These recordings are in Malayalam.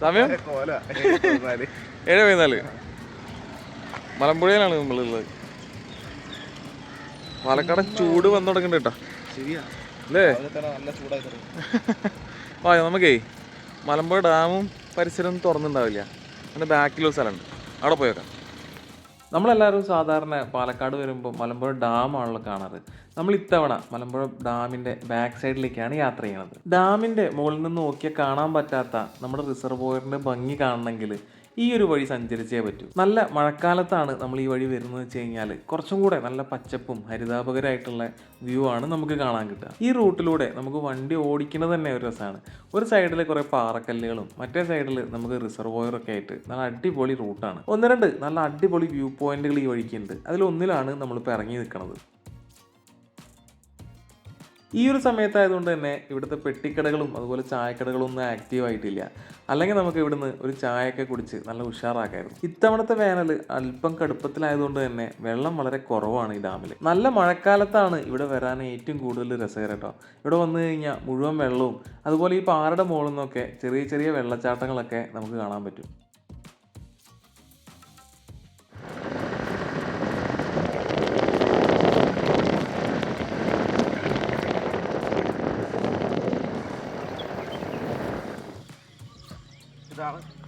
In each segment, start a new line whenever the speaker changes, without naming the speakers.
സമയം? ഏഴ് പതിനാല്. മലമ്പുഴയിലാണ് നമ്മളുള്ളത്. പാലക്കാട് ചൂട് വന്നു തുടങ്ങുന്നുണ്ട് കേട്ടോ. അല്ലേ? ആ നമുക്കേ മലമ്പുഴ ഡാമും പരിസരവും തുറന്നിട്ടുണ്ടാവില്ല അതിന്റെ ബാക്കിലൊരു സ്ഥലമുണ്ട്. അവിടെ പോയേക്കാം നമ്മളെല്ലാവരും സാധാരണ പാലക്കാട് വരുമ്പോൾ മലമ്പുഴ ഡാമാണല്ലോ കാണാറ്. നമ്മൾ ഇത്തവണ മലമ്പുഴ ഡാമിന്റെ ബാക്ക് സൈഡിലേക്കാണ് യാത്ര ചെയ്യണത്. ഡാമിന്റെ മുകളിൽ നിന്ന് നോക്കിയാൽ കാണാൻ പറ്റാത്ത നമ്മുടെ റിസർവോയറിന്റെ ഭംഗി കാണണമെങ്കിൽ ഈ ഒരു വഴി സഞ്ചരിച്ചേ പറ്റൂ. നല്ല മഴക്കാലത്താണ് നമ്മൾ ഈ വഴി വരുന്നത് വെച്ച് കഴിഞ്ഞാൽ കുറച്ചും കൂടെ നല്ല പച്ചപ്പും ഹരിതാപകരമായിട്ടുള്ള വ്യൂ ആണ് നമുക്ക് കാണാൻ കിട്ടുക. ഈ റൂട്ടിലൂടെ നമുക്ക് വണ്ടി ഓടിക്കുന്നത് തന്നെ ഒരു രസമാണ്. ഒരു സൈഡിൽ കുറേ പാറക്കല്ലുകളും മറ്റേ സൈഡിൽ നമുക്ക് റിസർവോയറൊക്കെ ആയിട്ട് നല്ല അടിപൊളി റൂട്ടാണ് ഒന്ന് രണ്ട് നല്ല അടിപൊളി വ്യൂ പോയിന്റുകൾ ഈ വഴിക്ക് വഴിക്കുണ്ട് അതിലൊന്നിലാണ് നമ്മളിപ്പോൾ ഇറങ്ങി നിൽക്കുന്നത് ഈ ഒരു സമയത്തായതുകൊണ്ട് തന്നെ ഇവിടുത്തെ പെട്ടിക്കടകളും അതുപോലെ ചായക്കടകളും ഒന്നും ആക്റ്റീവ് ആയിട്ടില്ല. അല്ലെങ്കിൽ നമുക്ക് ഇവിടുന്ന് ഒരു ചായയൊക്കെ കുടിച്ച് നല്ല ഉഷാറാക്കായിരുന്നു. ഇത്തവണത്തെ വേനൽ അല്പം കടുപ്പത്തിലായതുകൊണ്ട് തന്നെ വെള്ളം വളരെ കുറവാണ് ഈ ഡാമിൽ നല്ല മഴക്കാലത്താണ് ഇവിടെ വരാൻ ഏറ്റവും കൂടുതൽ രസകരം കേട്ടോ. ഇവിടെ വന്നു കഴിഞ്ഞാൽ മുഴുവൻ വെള്ളവും അതുപോലെ ഈ പാറയുടെ മുകളിൽ നിന്നൊക്കെ ചെറിയ ചെറിയ വെള്ളച്ചാട്ടങ്ങളൊക്കെ നമുക്ക് കാണാൻ പറ്റും.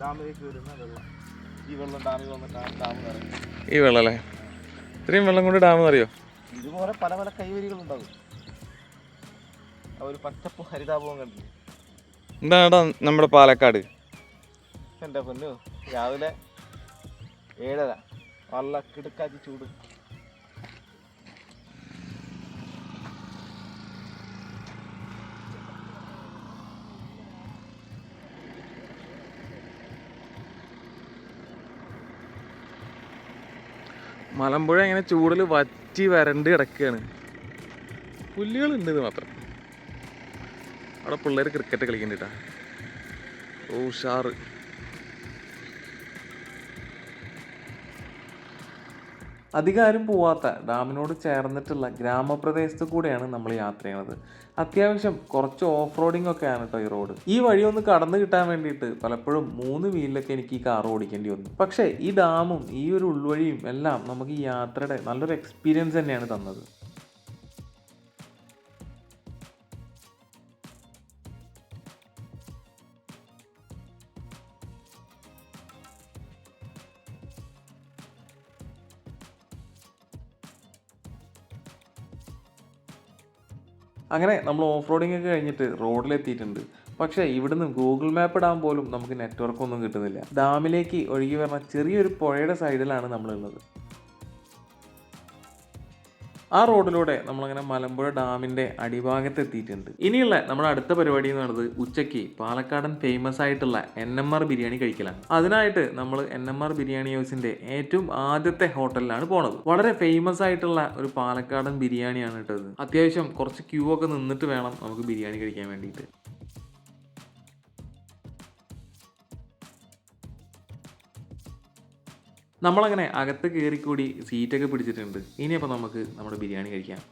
ഡാമിലേക്ക് വരുന്ന വെള്ളം. ഈ വെള്ളം ഡാമിൽ വന്നിട്ടാണ് ഡാം നിറഞ്ഞത്
ഈ വെള്ളം അല്ലേ ഇത്രയും വെള്ളം കൊണ്ട് ഡാം അറിയോ
ഇതുപോലെ പല പല കൈവരികളുണ്ടാവും ആ ഒരു പച്ചപ്പും ഹരിതാപവും കണ്ടു
എന്താണ് നമ്മുടെ പാലക്കാട്?
എന്റെ പൊന്നു രാവിലെ ഏഴര നല്ല കിടുക്കാച്ചി ചൂട്.
മലമ്പുഴ ഇങ്ങനെ ചൂടിൽ വറ്റി വരണ്ട് കിടക്കുകയാണ് പുല്ലുകളുണ്ട് ഇത് മാത്രം. അവിടെ പിള്ളേർ ക്രിക്കറ്റ് കളിക്കണ്ടിട്ടാ ഓ ഉഷാറ്. അധികാരം പോവാത്ത ഡാമിനോട് ചേർന്നിട്ടുള്ള ഗ്രാമപ്രദേശത്ത് കൂടെയാണ് നമ്മൾ യാത്ര ചെയ്യുന്നത്. അത്യാവശ്യം കുറച്ച് ഓഫ് റോഡിംഗ് ഒക്കെ ആണ് കേട്ടോ ഈ റോഡ്. ഈ വഴി ഒന്ന് കടന്നു കിട്ടാൻ വേണ്ടിയിട്ട് പലപ്പോഴും മൂന്ന് വീലിലൊക്കെ എനിക്ക് ഈ കാർ ഓടിക്കേണ്ടി വന്നു. പക്ഷേ ഈ ഡാമും ഈ ഒരു ഉൾവഴിയും എല്ലാം നമുക്ക് ഈ യാത്രയുടെ നല്ലൊരു എക്സ്പീരിയൻസ് തന്നെയാണ് തന്നത്. അങ്ങനെ നമ്മൾ ഓഫ് റോഡിംഗ് ഒക്കെ കഴിഞ്ഞിട്ട് റോഡിലെത്തിയിട്ടുണ്ട്. പക്ഷേ ഇവിടുന്ന് ഗൂഗിൾ മാപ്പ് ഇടാൻ പോലും നമുക്ക് നെറ്റ്വർക്ക് ഒന്നും കിട്ടുന്നില്ല. ഡാമിലേക്ക് ഒഴുകി വരുന്ന ചെറിയൊരു പുഴയുടെ സൈഡിലാണ് നമ്മളുള്ളത്. ആ റോഡിലൂടെ നമ്മളങ്ങനെ മലമ്പുഴ ഡാമിന്റെ അടിഭാഗത്ത് എത്തിയിട്ടുണ്ട് ഇനിയുള്ള നമ്മുടെ അടുത്ത പരിപാടി എന്ന് പറയുന്നത് ഉച്ചയ്ക്ക് പാലക്കാടൻ ഫേമസ് ആയിട്ടുള്ള എൻ എം ആർ ബിരിയാണി കഴിക്കലാണ്. അതിനായിട്ട് നമ്മൾ എൻ എം ആർ ബിരിയാണി ഹൗസിന്റെ ഏറ്റവും ആദ്യത്തെ ഹോട്ടലിലാണ് പോണത്. വളരെ ഫേമസ് ആയിട്ടുള്ള ഒരു പാലക്കാടൻ ബിരിയാണിയാണ് കേട്ടത്. അത്യാവശ്യം കുറച്ച് ക്യൂ ഒക്കെ നിന്നിട്ട് വേണം നമുക്ക് ബിരിയാണി കഴിക്കാൻ വേണ്ടിയിട്ട്. നമ്മളങ്ങനെ അകത്ത് കയറിക്കൂടി സീറ്റൊക്കെ പിടിച്ചിട്ടുണ്ട്. ഇനിയപ്പോൾ നമുക്ക് നമ്മുടെ ബിരിയാണി കഴിക്കാം.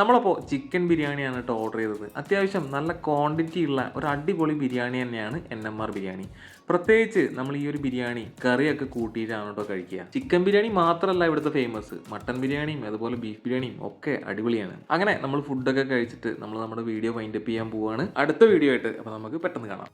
നമ്മളപ്പോൾ ചിക്കൻ ബിരിയാണിയാണ് കേട്ടോ ഓർഡർ ചെയ്തത്. അത്യാവശ്യം നല്ല ക്വാണ്ടിറ്റി ഉള്ള ഒരു അടിപൊളി ബിരിയാണി തന്നെയാണ് എൻ എം ആർ ബിരിയാണി. പ്രത്യേകിച്ച് നമ്മൾ ഈ ഒരു ബിരിയാണി കറിയൊക്കെ കൂട്ടിയിട്ടാണ് കേട്ടോ കഴിക്കുക. ചിക്കൻ ബിരിയാണി മാത്രമല്ല ഇവിടുത്തെ ഫേമസ് മട്ടൻ ബിരിയാണിയും അതുപോലെ ബീഫ് ബിരിയാണിയും ഒക്കെ അടിപൊളിയാണ്. അങ്ങനെ നമ്മൾ ഫുഡൊക്കെ കഴിച്ചിട്ട് നമ്മൾ നമ്മുടെ വീഡിയോ വൈൻഡപ്പ് ചെയ്യാൻ പോവുകയാണ് അടുത്ത വീഡിയോ ആയിട്ട് അപ്പോൾ നമുക്ക് പെട്ടെന്ന് കാണാം.